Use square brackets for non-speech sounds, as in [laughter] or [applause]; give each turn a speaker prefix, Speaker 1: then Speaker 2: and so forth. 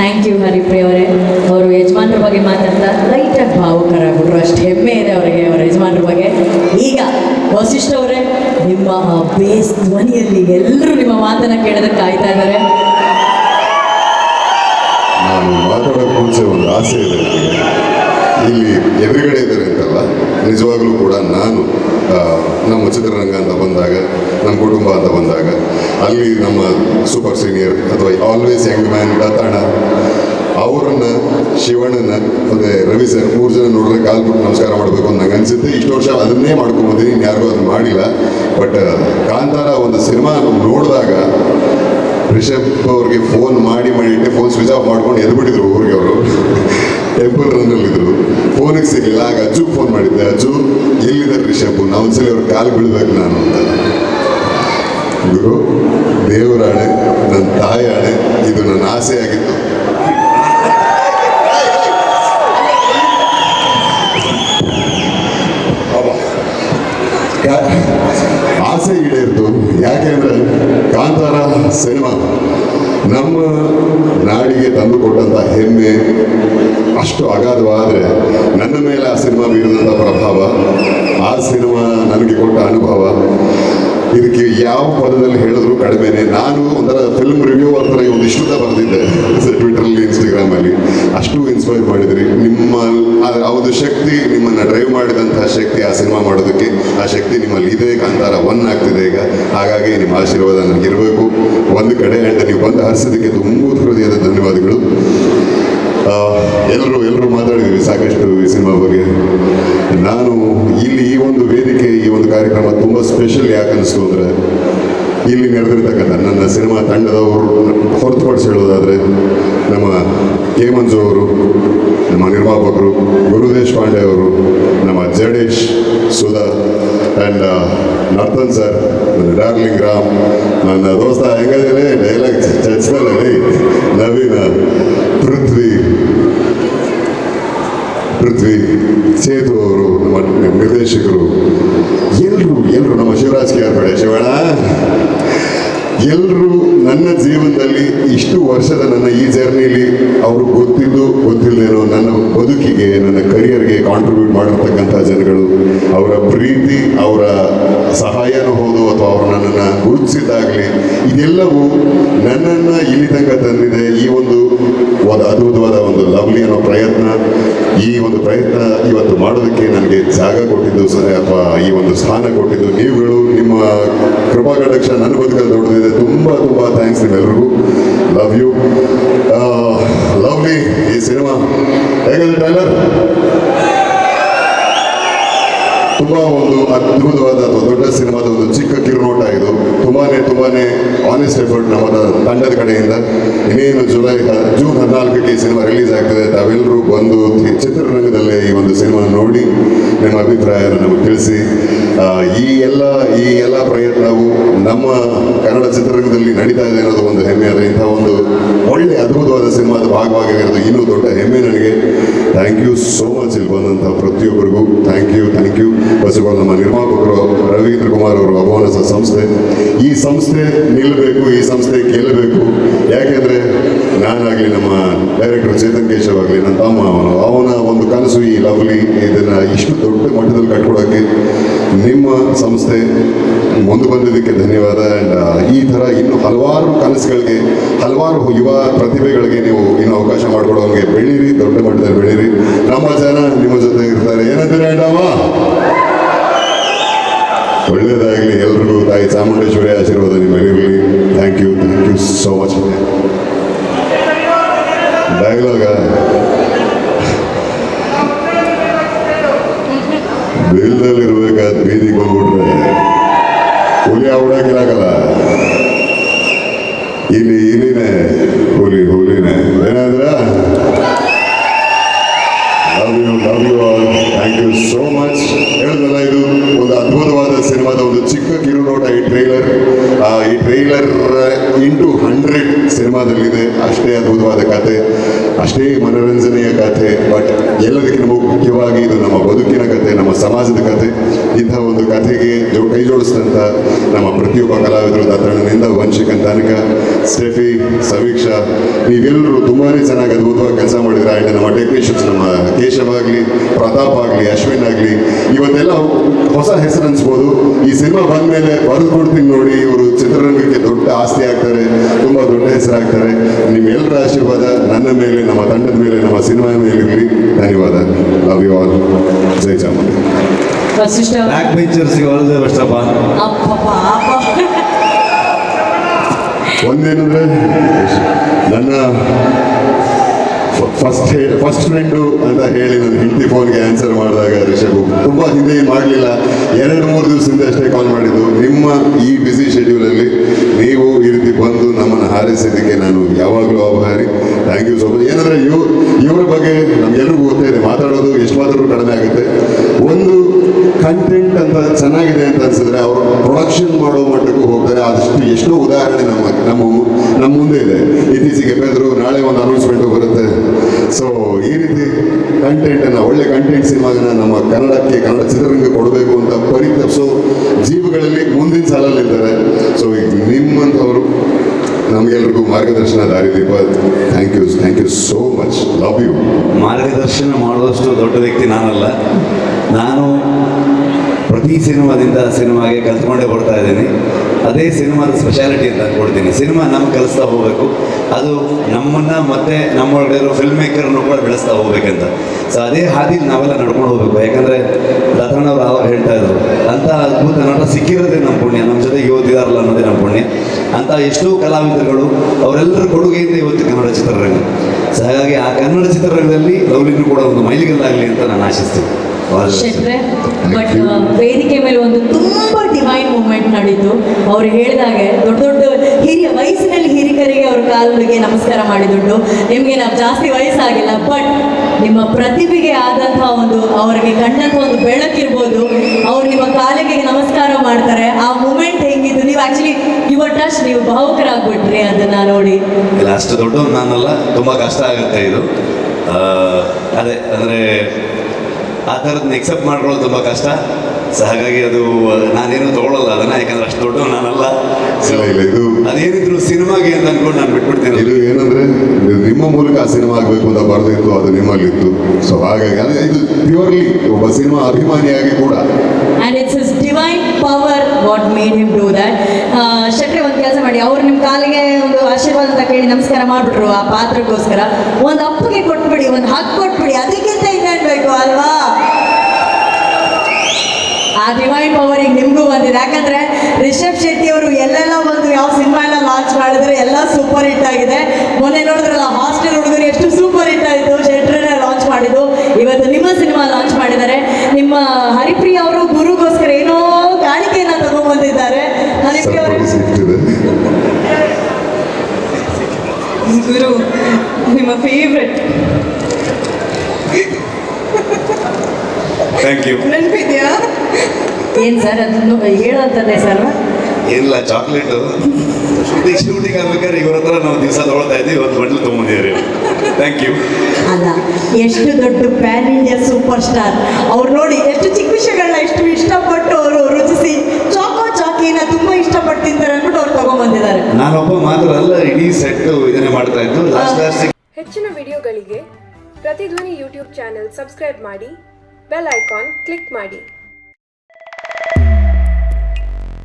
Speaker 1: Thank you Haripriya ಅವರೇ. ಅವರು ಯಜಮಾನ್ರ ಬಗ್ಗೆ ಮಾತಾಡ್ತಾ ಲೈಟಾಗಿ ಭಾವುಕರಾಗ್ಬಿಟ್ರು. ಅಷ್ಟು ಹೆಮ್ಮೆ ಇದೆ ಅವರಿಗೆ, ಅವರ ಯಜಮಾನ್ರ ಬಗ್ಗೆ. ಈಗ ವಸಿಷ್ಠ ಅವರೇ, ನಿಮ್ಮ ಬೇಸ್ ಧ್ವನಿಯಲ್ಲಿ ಎಲ್ಲರೂ ನಿಮ್ಮ ಮಾತನ್ನು ಕೇಳೋದಕ್ಕೆ ಕಾಯ್ತಾ ಇದ್ದಾರೆ.
Speaker 2: ಮಾತಾಡೋಕೆ ಮುಂಚೆ ಒಂದು ಆಸೆ ಇದೆ. ಇಲ್ಲಿ ಎದುರುಗಡೆ ಇದ್ದಾರೆ ನಿಜವಾಗ್ಲೂ ಕೂಡ ನಾನು ನಮ್ಮ ಚಿತ್ರರಂಗ ಅಂತ ಬಂದಾಗ, ನಮ್ಮ ಕುಟುಂಬ ಅಂತ ಬಂದಾಗ, ಅಲ್ಲಿ ನಮ್ಮ ಸೂಪರ್ ಸೀನಿಯರ್ ಅಥವಾ ಆಲ್ವೇಸ್ ಯಂಗ್ ಮ್ಯಾನ್ ಕತಾಣ ಅವರನ್ನ, ಶಿವಣ್ಣನ, ಮತ್ತೆ ರವಿ ಸರ್ ಮೂರು ಜನ ನೋಡಿದ್ರೆ ಕಾಲ್ ಬಿಟ್ಟು ನಮಸ್ಕಾರ ಮಾಡಬೇಕು ಅಂತ ನಂಗೆ ಅನ್ಸುತ್ತೆ. ಇಷ್ಟು ವರ್ಷ ಅದನ್ನೇ ಮಾಡ್ಕೊಂಬಂದಿನಿ ಯಾರಿಗೂ ಅದನ್ನ ಮಾಡಿಲ್ಲ. ಬಟ್ ಕಾಂತಾರ ಒಂದು ಸಿನಿಮಾ ನೋಡಿದಾಗ, ರಿಷಬ್ ಅವ್ರಿಗೆ ಫೋನ್ ಮಾಡಿ ಮಾಡಿಟ್ಟೆ ಫೋನ್ ಸ್ವಿಚ್ ಆಫ್ ಮಾಡ್ಕೊಂಡು ಎದ್ಬಿಟ್ಟಿದ್ರು ಊರಿಗೆ ಅವರು. ಟೆಂಪಲ್ [laughs] ರನ್ನಲ್ಲಿದ್ರು ಫೋನಿಗೆ ಸಿಗಲಿಲ್ಲ, ಆಗ ಅಜ್ಜು ಫೋನ್ ಮಾಡಿದ್ದೆ, ಅಜ್ಜು, ಎಲ್ಲಿದ್ದಾರೆ ರಿಷಬ್ ನಾವು ಒಂದ್ಸಲಿ ಅವ್ರ ಕಾಲು ಬೀಳ್ಬೇಕು ನಾನು ಅಂತ. ಗುರು ದೇವರ ಹಣೆ ನನ್ನ ತಾಯಿ ಹಣೆ ಇದು ನನ್ನ ಆಸೆ ಆಗಿತ್ತು ಆಸೆ ಈಡೇರಿತು. ಯಾಕೆಂದ್ರೆ ಕಾಂತಾರ ಸಿನಿಮಾ. ನಮ್ಮ ನಾಡಿಗೆ ತಂದುಕೊಟ್ಟಂಥ ಹೆಮ್ಮೆ ಅಷ್ಟು ಅಗಾಧವಾದರೆ ನನ್ನ ಮೇಲೆ ಆ ಸಿನಿಮಾ ಬೀರಿದಂಥ ಪ್ರಭಾವ, ಆ ಸಿನಿಮಾ ನನಗೆ ಕೊಟ್ಟ ಅನುಭವ, ಇದಕ್ಕೆ ಯಾವ ಪದದಲ್ಲಿ ಹೇಳಿದ್ರು ಕಡಿಮೆನೆ. ನಾನು ಒಂಥರ ಫಿಲ್ಮ್ ರಿವ್ಯೂ ಥರ ಒಂದಿಷ್ಟು ಬರೆದಿದ್ದೆ. ಟ್ವಿಟರಲ್ಲಿ ಇನ್ಸ್ಟಾಗ್ರಾಮಲ್ಲಿ ಅಷ್ಟು ಇನ್ಸ್ಪೈರ್ ಮಾಡಿದ್ರಿ. ನಿಮ್ಮ ಒಂದು ಶಕ್ತಿ, ನಿಮ್ಮನ್ನು ಡ್ರೈವ್ ಮಾಡಿದಂತಹ ಶಕ್ತಿ ಆ ಸಿನಿಮಾ ಮಾಡೋದಕ್ಕೆ, ಆ ಶಕ್ತಿ ನಿಮ್ಮಲ್ಲಿ ಇದೆ ಕಾಂತಾರ ಒನ್ ಆಗ್ತಿದೆ ಈಗ. ಹಾಗಾಗಿ ನಿಮ್ಮ ಆಶೀರ್ವಾದ ನನಗಿರಬೇಕು. ಒಂದು ಕಡೆ ಅಂತ ನೀವು ಬಂದು ಹರಿಸೋದಕ್ಕೆ ತುಂಬ ಹೃದಯದ ಧನ್ಯವಾದಗಳು. ಎಲ್ಲರೂ ಎಲ್ಲರೂ ಮಾತಾಡಿದ್ದೀವಿ ಸಾಕಷ್ಟು ಈ ಸಿನಿಮಾ ಬಗ್ಗೆ. ನಾನು ಇಲ್ಲಿ ಈ ಒಂದು ವೇದಿಕೆ, ಈ ಒಂದು ಕಾರ್ಯಕ್ರಮ ತುಂಬ ಸ್ಪೆಷಲ್ ಯಾಕೆ ಅನಿಸ್ತು ಅಂದರೆ, ಇಲ್ಲಿ ನಡೆದಿರ್ತಕ್ಕಂಥ ನನ್ನ ಸಿನಿಮಾ ತಂಡದವರು ಹೊರತುಪಡಿಸಿ ಹೇಳೋದಾದರೆ ನಮ್ಮ ಕೆ ಮಂಜು ಅವರು, ನಮ್ಮ ನಿರ್ಮಾಪಕರು, ಗುರುದೇಶ್ ಪಾಂಡೆ ಅವರು, ನಮ್ಮ Jadesh Sudha and Nartan sir darling Ram ನನ್ನ ದೋಸ್ತ ಹೆಂಗದಿರೇ ಡೈಲಾಗ್ ಚಚ್ನಲ್ಲಿ ನವೀನ, ಪೃಥ್ವಿ. ಪೃಥ್ವಿ, ಸೇತು ಅವರು, ನಮ್ಮ ನಿರ್ದೇಶಕರು. ಎಲ್ಲರೂ ಎಲ್ಲರೂ ನಮ್ಮ ಶಿವರಾಜ್ ಕೆ ಆರ್ಪಡೆ ಶಿವಣ್ಣ. ಎಲ್ಲರೂ ನನ್ನ ಜೀವನದಲ್ಲಿ ಇಷ್ಟು ವರ್ಷದ ನನ್ನ ಈ ಜರ್ನಿಲಿ ಅವರು ಗೊತ್ತಿಲ್ಲದೇನೋ ನನ್ನ ಬದುಕಿಗೆ, ನನ್ನ ಕರಿಯರ್ಗೆ ಕಾಂಟ್ರಿಬ್ಯೂಟ್ ಮಾಡಿರ್ತಕ್ಕಂಥ ಜನಗಳು, ಅವರ ಪ್ರೀತಿ, ಅವರ ಸಹಾಯನೂ ಹೌದು ಅಥವಾ ಅವರು ನನ್ನನ್ನು ಗುರುತಿಸಿದ್ದಾಗಲಿ, ಇದೆಲ್ಲವೂ ನನ್ನನ್ನು ಇಲ್ಲಿ ತನಕ ತಂದಿದೆ. ಈ ಒಂದು ಅದ್ಭುತವಾದ ಒಂದು ಲವ್ಲಿ ಅನ್ನೋ ಪ್ರಯತ್ನ, ಈ ಒಂದು ಪ್ರಯತ್ನ ಇವತ್ತು ಮಾಡೋದಕ್ಕೆ ನನಗೆ ಜಾಗ ಕೊಟ್ಟಿದ್ದು ಅಥವಾ ಈ ಒಂದು ಸ್ಥಾನ ಕೊಟ್ಟಿದ್ದು ನೀವುಗಳು. ನಿಮ್ಮ ಕೃಪಾ ಕಟಾಕ್ಷ ನನ್ನ ಬದುಕಲ್ಲಿ ದೊಡ್ಡದಿದೆ. ತುಂಬ ತುಂಬ ಥ್ಯಾಂಕ್ಸ್ ನಿಮ್ಮೆಲ್ಲರಿಗೂ ಲವ್ ಯು ಲವ್ಲಿ ಈ ಸಿನಿಮಾ. ಹೇಗಿದೆ ಟ್ರೈಲರ್ ತುಂಬಾ ಒಂದು ಅದ್ಭುತವಾದ ಅಥವಾ ದೊಡ್ಡ ಸಿನಿಮಾದ ಒಂದು ಚಿಕ್ಕ ಕಿರುನೋಟ ಇದು. ತುಂಬಾನೇ ತುಂಬಾನೇ ಆನೆಸ್ಟ್ ಎಫರ್ಟ್ ನಮ್ಮ ತಂಡದ ಕಡೆಯಿಂದ. ಇನ್ನೇನು ಜುಲೈ ಜೂನ್ ಹದಿನಾಲ್ಕಕ್ಕೆ ಈ ಸಿನಿಮಾ ರಿಲೀಸ್ ಆಗ್ತದೆ. ತಾವೆಲ್ಲರೂ ಬಂದು ಚಿತ್ರರಂಗದಲ್ಲೇ ಈ ಒಂದು ಸಿನಿಮಾ ನೋಡಿ ನಿಮ್ಮ ಅಭಿಪ್ರಾಯವನ್ನು ನಮಗೆ ತಿಳಿಸಿ. ಈ ಎಲ್ಲ ಈ ಎಲ್ಲ ಪ್ರಯತ್ನವು ನಮ್ಮ ಕನ್ನಡ ಚಿತ್ರರಂಗದಲ್ಲಿ ನಡೀತಾ ಇದೆ ಅನ್ನೋದು ಒಂದು ಹೆಮ್ಮೆ. ಆದರೆ ಇಂಥ ಒಂದು ಒಳ್ಳೆ ಅದ್ಭುತವಾದ ಸಿನಿಮಾದ ಭಾಗವಾಗಿರೋದು ಇನ್ನೂ ದೊಡ್ಡ ಹೆಮ್ಮೆ ನನಗೆ. ಥ್ಯಾಂಕ್ ಯು ಸೋ ಮಚ್ ಇಲ್ಲಿ ಬಂದಂಥ ಪ್ರತಿಯೊಬ್ಬರಿಗೂ thank you thank you Basava ನಮ್ಮ ನಿರ್ಮಾಪಕರು ರವೀಂದ್ರ ಕುಮಾರ್ ಅವರು ಅಭಿಮಾನ ಸಂಸ್ಥೆ. ಈ ಸಂಸ್ಥೆ ನಿಲ್ಲಬೇಕು, ಈ ಸಂಸ್ಥೆ ಗೆಲ್ಲಬೇಕು. ಯಾಕೆಂದರೆ ನಾನಾಗಲಿ ನಮ್ಮ ಡೈರೆಕ್ಟರ್ ಚೇತನ್ ಕೇಶವ್ ಆಗಲಿ, ನನ್ನ ತಮ್ಮ ಅವನು, ಅವನ ಒಂದು ಕನಸು ಈ ಲವ್ಲಿ ಇದನ್ನು ಇಷ್ಟು ದೊಡ್ಡ ಮಟ್ಟದಲ್ಲಿ ಕಟ್ಕೊಡೋಕ್ಕೆ ನಿಮ್ಮ ಸಂಸ್ಥೆ ಮುಂದೆ ಬಂದಿದ್ದಕ್ಕೆ ಧನ್ಯವಾದ. ಆ್ಯಂಡ್ ಈ ಥರ ಇನ್ನು ಹಲವಾರು ಕನಸುಗಳಿಗೆ, ಹಲವಾರು ಯುವ ಪ್ರತಿಭೆಗಳಿಗೆ ನೀವು ಇನ್ನು ಅವಕಾಶ ಮಾಡಿಕೊಡೋಂಗೆ ಬೆಳೀರಿ, ದೊಡ್ಡ ಮಟ್ಟದಲ್ಲಿ ಬೆಳೀರಿ. ನಮ್ಮ ಜನ ನಿಮ್ಮ ಜೊತೆ ಇರ್ತಾರೆ. ಏನಂತೀರ ಅಮ್ಮ ಒಳ್ಳೆಯದಾಗಲಿ. ಎಲ್ರಿಗೂ ತಾಯಿ ಚಾಮುಂಡೇಶ್ವರಿ ಆಶೀರ್ವಾದ ನಿಮ್ಮ ಇರಲಿ. Thank you thank you so much dialogue ಬಿಲ್ದಲ್ಲಿರ್ಬೇಕಾದ ಬೀದಿಗೆ ಹೋಗ್ಬಿಟ್ರೆ ಹುಲಿ ಅವಡಾಗಿರಾಗಲ್ಲ ಇಲ್ಲಿ ಇಲ್ಲಿನೇ ಹುಲಿ ಹುಲಿನೇ. ಏನಾದ್ರ? ಯು ಸೋ ಮಚ್ ಹೇಳಿದ್ನಲ್ಲ ಇದು ಒಂದು ಅದ್ಭುತವಾದ ಸಿನಿಮಾದ ಒಂದು ಚಿಕ್ಕ ಕಿರುನೋಟ ಈ ಟ್ರೈಲರ್. ಈ ಟ್ರೈಲರ್ ಇಂಟು ಹಂಡ್ರೆಡ್ ಸಿನಿಮಾದಲ್ಲಿದೆ. ಅಷ್ಟೇ ಅದ್ಭುತವಾದ ಕತೆ, ಅಷ್ಟೇ ಮನೋರಂಜನೆಯ ಕಥೆ ಬಟ್ ಎಲ್ಲದಕ್ಕಿಂತ ಮುಖ್ಯವಾಗಿ ಇದು ನಮ್ಮ ಬದುಕಿನ ಕತೆ, ನಮ್ಮ ಸಮಾಜದ ಕತೆ. ಇಂಥ ಒಂದು ಕಥೆಗೆ ಕೈ ಜೋಡಿಸಿದಂಥ ನಮ್ಮ ಪ್ರತಿಯೊಬ್ಬ ಕಲಾವಿದರು ದತ್ತಣ್ಣನಿಂದ ವಂಶಿಕನ್ ತನಕ, ಸ್ಟೆಫಿ, ಸಮೀಕ್ಷಾ, ನೀವೆಲ್ಲರೂ ತುಂಬಾ ಚೆನ್ನಾಗಿ ಅದ್ಭುತವಾಗಿ ಆ್ಯಂಡ್ ನಮ್ಮ ಟೆಕ್ನಿಷಿಯನ್ಸ್ ನಮ್ಮ ಕೇಶವ್ ಆಗಲಿ ಪ್ರತಾಪ್ ಆಗಲಿ ಅಶ್ವಿನ್ ಆಗಲಿ ಇವತ್ತೆಲ್ಲ ಹೊಸ ಹೆಸರು ಅನ್ಸ್ಬೋದು. ಈ ಸಿನಿಮಾ ಬಂದ ಮೇಲೆ ಬರೆದು ಕೊಡ್ತೀನಿ ನೋಡಿ ಇವರು ಚಿತ್ರರಂಗಕ್ಕೆ ದೊಡ್ಡ ಆಸ್ತಿ ಆಗ್ತಾರೆ ತುಂಬಾ ದೊಡ್ಡ ಹೆಸರಾಗ್ತಾರೆ ನಿಮ್ಮೆಲ್ಲರ ಆಶೀರ್ವಾದ ನನ್ನ ಮೇಲೆ ನಮ್ಮ ತಂಡದ ಮೇಲೆ ನಮ್ಮ ಸಿನಿಮಾ ಮೇಲೆ ಇರಲಿ. ಧನ್ಯವಾದ. Love you all Jai Chamundi.
Speaker 3: First all the best ಅಪ್ಪ
Speaker 2: ಒಂದೇನಂದ್ರೆ ನನ್ನ ಫಸ್ಟ್ ಫಸ್ಟ್ ಫ್ರೆಂಡು ಅಂತ ಹೇಳಿ ನನ್ನ ಹೆಂಡತಿ ಫೋನ್ಗೆ ಆನ್ಸರ್ ಮಾಡಿದಾಗ ರಿಷಬ್, ತುಂಬ ಹಿಂದೆ ಏನು ಮಾಡಲಿಲ್ಲ ಎರಡು, ಮೂರು ದಿವಸದಿಂದ ಅಷ್ಟೇ ಕಾಲ್ ಮಾಡಿದ್ದು. ನಿಮ್ಮ ಈ ಬ್ಯುಸಿ ಶೆಡ್ಯೂಲಲ್ಲಿ ನೀವು ಈ ರೀತಿ ಬಂದು ನಮ್ಮನ್ನು ಹಾರಿಸಿದ್ದಕ್ಕೆ ನಾನು ಯಾವಾಗಲೂ ಆಭಾರಿ. ಥ್ಯಾಂಕ್ ಯು ಸೊ ಮಚ್ ಏನಂದರೆ ಇವ್ ಇವರ ಬಗ್ಗೆ ನಮಗೆಲ್ರಿಗೂ ಗೊತ್ತೇ ಇದೆ. ಮಾತಾಡೋದು ಎಷ್ಟು ಮಾತಾಡೋದು ಕಡಿಮೆ ಆಗುತ್ತೆ. ಒಂದು ಕಂಟೆಂಟ್ ಅಂತ ಚೆನ್ನಾಗಿದೆ ಅಂತ ಅನ್ಸಿದ್ರೆ ಅವರು ಪ್ರೊಡಕ್ಷನ್ ಮಾಡೋ ಮಟ್ಟಕ್ಕೂ ಹೋಗ್ತಾರೆ. ಅದಷ್ಟು ಎಷ್ಟೋ ಉದಾಹರಣೆ ನಮ್ಮ ನಮ್ಮ ನಮ್ಮ ಮುಂದೆ ಇದೆ. ಇತ್ತೀಚೆಗೆ ಬೆಳೆದ್ರು ನಾಳೆ ಒಂದು ಅನೌನ್ಸ್ಮೆಂಟ್ ಬರುತ್ತೆ. ಸೊ ಈ ರೀತಿ ಕಂಟೆಂಟನ್ನು ಒಳ್ಳೆ ಕಂಟೆಂಟ್ ಸಿನಿಮಾಗನ್ನ ನಮ್ಮ ಕನ್ನಡಕ್ಕೆ, ಕನ್ನಡ ಚಿತ್ರರಂಗ ಕೊಡಬೇಕು ಅಂತ ಪರಿತಪಿಸೋ ಜೀವಗಳಲ್ಲಿ ಮುಂದಿನ ಸಾಲಲ್ಲಿದ್ದಾರೆ ಸೊ ನಿಮ್ಮಂಥವರು ನಮಗೆಲ್ರಿಗೂ ಮಾರ್ಗದರ್ಶನ ದಾರಿದೀಪ thank you thank you so much love you
Speaker 3: ಮಾರ್ಗದರ್ಶನ ಮಾಡುವಷ್ಟು ದೊಡ್ಡ ವ್ಯಕ್ತಿ ನಾನಲ್ಲ. ನಾನು ಪ್ರತಿ ಸಿನಿಮಾದಿಂದ ಸಿನಿಮಾಗೆ ಕಲ್ತ್ಕೊಂಡೇ ಬರ್ತಾ ಇದ್ದೀನಿ. ಅದೇ ಸಿನಿಮಾದ ಸ್ಪೆಷಾಲಿಟಿ ಅಂತ ಕೊಡ್ತೀನಿ ಸಿನಿಮಾ ನಮ್ಗೆ ಕಲಿಸ್ತಾ ಹೋಗಬೇಕು. ಅದು ನಮ್ಮನ್ನು ಮತ್ತೆ ನಮ್ಮೊಳಗೆ ಇರೋ ಫಿಲ್ಮ್ ಮೇಕರ್ನು ಕೂಡ ಬೆಳೆಸ್ತಾ ಹೋಗ್ಬೇಕಂತ. ಸೊ ಅದೇ ಹಾದಿಲಿ ನಾವೆಲ್ಲ ನಡ್ಕೊಂಡು ಹೋಗ್ಬೇಕು. ಯಾಕಂದರೆ ಲತಣ್ಣವ್ರು ಆವಾಗ ಹೇಳ್ತಾ ಇದ್ರು ಅಂಥ ಅದ್ಭುತ ನಟ ಸಿಕ್ಕಿರೋದೇ ನಮ್ಮ ಪುಣ್ಯ. ನಮ್ಮ ಜೊತೆ ಓದಿದಾರಲ್ಲ ಅನ್ನೋದೇ ನಮ್ಮ ಪುಣ್ಯ. ಅಂತ ಎಷ್ಟೋ ಕಲಾವಿದರುಗಳು, ಅವರೆಲ್ಲರ ಕೊಡುಗೆಯಿಂದ ಇವತ್ತು ಕನ್ನಡ ಚಿತ್ರರಂಗ. ಸೊ ಹಾಗಾಗಿ ಆ ಕನ್ನಡ ಚಿತ್ರರಂಗದಲ್ಲಿ ಲವ್ಲಿನೂ ಕೂಡ ಒಂದು ಮೈಲಿಗಲ್ಲಾಗಲಿ ಅಂತ ನಾನು ಆಶಿಸ್ತೀನಿ.
Speaker 1: ಶೆಟ್ರೆ ಬಟ್ ವೇದಿಕೆ ಮೇಲೆ ಒಂದು ತುಂಬಾ ಡಿವೈನ್ ಮೂಮೆಂಟ್ ನಡೀತು. ಅವ್ರು ಹೇಳಿದಾಗೆ ದೊಡ್ಡ ದೊಡ್ಡ ಹಿರಿಯ ವಯಸ್ಸಿನಲ್ಲಿ ಹಿರಿಕರಿಗೆ ಅವ್ರ ಕಾಲಿಗೆ ನಮಸ್ಕಾರ ಮಾಡಿದುಂಟು ನಿಮಗೆ ನಾವು ಜಾಸ್ತಿ ವಯಸ್ಸಾಗಿಲ್ಲ ಬಟ್ ನಿಮ್ಮ ಪ್ರತಿಭೆಗೆ ಆದಂತಹ ಒಂದು ಅವರಿಗೆ ಕಂಡಂಥ ಒಂದು ಬೆಳಕಿರ್ಬೋದು. ಅವ್ರು ನಿಮ್ಮ ಕಾಲಿಗೆ ನಮಸ್ಕಾರ ಮಾಡ್ತಾರೆ. ಆ ಮೂಮೆಂಟ್ ಹೆಂಗಿದ್ದು ನೀವು ಆಕ್ಚುಲಿ ಯುವ ಟಚ್ ನೀವು ಭಾವುಕರಾಗ್ಬಿಟ್ರಿ ಅದನ್ನ ನೋಡಿ.
Speaker 3: ಇಲ್ಲ ಅಷ್ಟು ದೊಡ್ಡ ನಾನಲ್ಲ. ತುಂಬಾ ಕಷ್ಟ ಆಗುತ್ತೆ ಇದು. ಅದೇ ಅಂದರೆ ಆ ಥರದನ್ನ ಎಕ್ಸೆಪ್ಟ್ ಮಾಡಿರೋದು ತುಂಬ ಕಷ್ಟ. ಸೊ ಹಾಗಾಗಿ ಅದು ನಾನೇನು ತಗೊಳ್ಳಲ್ಲ ಅದನ್ನ ಯಾಕಂದ್ರೆ ಅಷ್ಟು ದೊಡ್ಡ ನಾನಲ್ಲ.
Speaker 2: ಇಲ್ಲ, ಇಲ್ಲ, ಇದು-
Speaker 3: ಅದೇನಿದ್ರು ಸಿನಿಮಾಗೆ ಅಂತ ಅನ್ಕೊಂಡು ನಾನು ಬಿಟ್ಬಿಡ್ತೀನಿ.
Speaker 2: ಇದು ಏನಂದ್ರೆ ನಿಮ್ಮ ಮೂಲಕ ಆ ಸಿನಿಮಾ ಆಗಬೇಕು ಅಂತ ಬರ್ದಿತ್ತು ಅದು ನಿಮ್ಮಲ್ಲಿತ್ತು. ಸೊ ಹಾಗಾಗಿ ಅಂದ್ರೆ ಇದು ಪ್ಯೂರ್ಲಿ ಒಬ್ಬ ಸಿನಿಮಾ ಅಭಿಮಾನಿಯಾಗಿ ಕೂಡ.
Speaker 1: And it's is divine power what made him do that ಶೆಟ್ರೆ ಒಂದು ಕೆಲಸ ಮಾಡಿ ಅವ್ರು ನಿಮ್ಮ ಕಾಲಿಗೆ ಒಂದು ಆಶೀರ್ವಾದ ಅಂತ ಕೇಳಿ ನಮಸ್ಕಾರ ಮಾಡಿಬಿಟ್ರು ಆ ಪಾತ್ರಕ್ಕೋಸ್ಕರ. ಒಂದು ಅಪ್ಪಗೆ ಕೊಟ್ಬಿಡಿ ಒಂದು ಹಕ್ ಕೊಟ್ಬಿಡಿ ಅದಕ್ಕಿಂತ ಆ ಡಿವೈನ್ ಪವರ್ ಈಗ ನಿಮಗೂ ಬಂದಿದೆ. ಯಾಕಂದ್ರೆ ರಿಷಬ್ ಶೆಟ್ಟಿ ಅವರು ಎಲ್ಲೆಲ್ಲ ಬಂದು ಯಾವ ಸಿನಿಮಾ ಎಲ್ಲ ಲಾಂಚ್ ಮಾಡಿದ್ರೆ ಎಲ್ಲ ಸೂಪರ್ ಹಿಟ್ ಆಗಿದೆ. ಮೊನ್ನೆ ನೋಡಿದ್ರಲ್ಲ ಹಾಸ್ಟೆಲ್ ಹುಡುಗರು ಎಷ್ಟು ಸೂಪರ್ ಹಿಟ್ ಆಯಿತು ಶೆಟ್ರನ್ನೇ ಲಾಂಚ್ ಮಾಡಿದ್ದು. ಇವತ್ತು ನಿಮ್ಮ ಸಿನಿಮಾ ಲಾಂಚ್ ಮಾಡಿದ್ದಾರೆ. ನಿಮ್ಮ ಹರಿಪ್ರಿಯ ಅವರು ಗುರುಗೋಸ್ಕರ ಏನೋ ಕಾಣಿಕೆಯನ್ನ ತಗೊಂಡ್ಬಂದಿದ್ದಾರೆ. ಹರಿಪ್ರಿಯ ಅವರು.
Speaker 4: ಗುರು ನಿಮ್ಮ ಫೇವ್ರೆಟ್
Speaker 3: ಥ್ಯಾಂಕ್ ಯು
Speaker 4: ನೆನಪಿದ್ಯಾ?
Speaker 1: ಏನು ಸರ್ ಅದನ್ನು ಹೇಳೋಂಥದ್ದೇ ಸರ್
Speaker 3: ಏನಿಲ್ಲ ಚಾಕ್ಲೇಟು ಶೂಟಿಂಗ್ ಶೂಟಿಂಗ್ ಆಗ್ಬೇಕಾದ್ರೆ ಇವ್ರ ಹತ್ರ ನಾವು ದಿವಸ ತೊಗೊಳ್ತಾ ಇದ್ದೀವಿ ಒಂದು ಬಂಡ್ಲು ತೊಗೊಂಡಿದ್ದೀರಿ ಥ್ಯಾಂಕ್ ಯು
Speaker 1: ಅಲ್ಲ ಎಷ್ಟು ದೊಡ್ಡ ಪ್ಯಾನ್ ಇಂಡಿಯಾ ಸೂಪರ್ ಸ್ಟಾರ್ ಅವ್ರು ನೋಡಿ ಎಷ್ಟು ಚಿಕ್ಕ ವಿಷಯಗಳನ್ನ ಎಷ್ಟು ಇಷ್ಟಪಟ್ಟು ಅವರು ರುಚಿಸಿ ಚಾಕೋ ಚಾಕಿನ ತುಂಬಾ ಇಷ್ಟಪಟ್ಟು ತಿಂತಾರೆ ಅಂದ್ಬಿಟ್ಟು ಅವ್ರು ತಗೊಂಡ್ಬಂದಿದ್ದಾರೆ
Speaker 3: ನಾನೊಬ್ಬ ಮಾತ್ರ ಅಲ್ಲ ಇಡೀ ಸೆಟ್ ಇದನ್ನೇ ಮಾಡ್ತಾ ಇದ್ದು ಲಾಸ್ಟ್ ಲಾಸ್ಟ್
Speaker 5: ಹೆಚ್ಚಿನ ವಿಡಿಯೋಗಳಿಗೆ ಪ್ರತಿಧ್ವನಿ ಯೂಟ್ಯೂಬ್ ಚಾನೆಲ್ ಸಬ್ಸ್ಕ್ರೈಬ್ ಮಾಡಿ ಬೆಲ್ ಐಕಾನ್ ಕ್ಲಿಕ್ ಮಾಡಿ.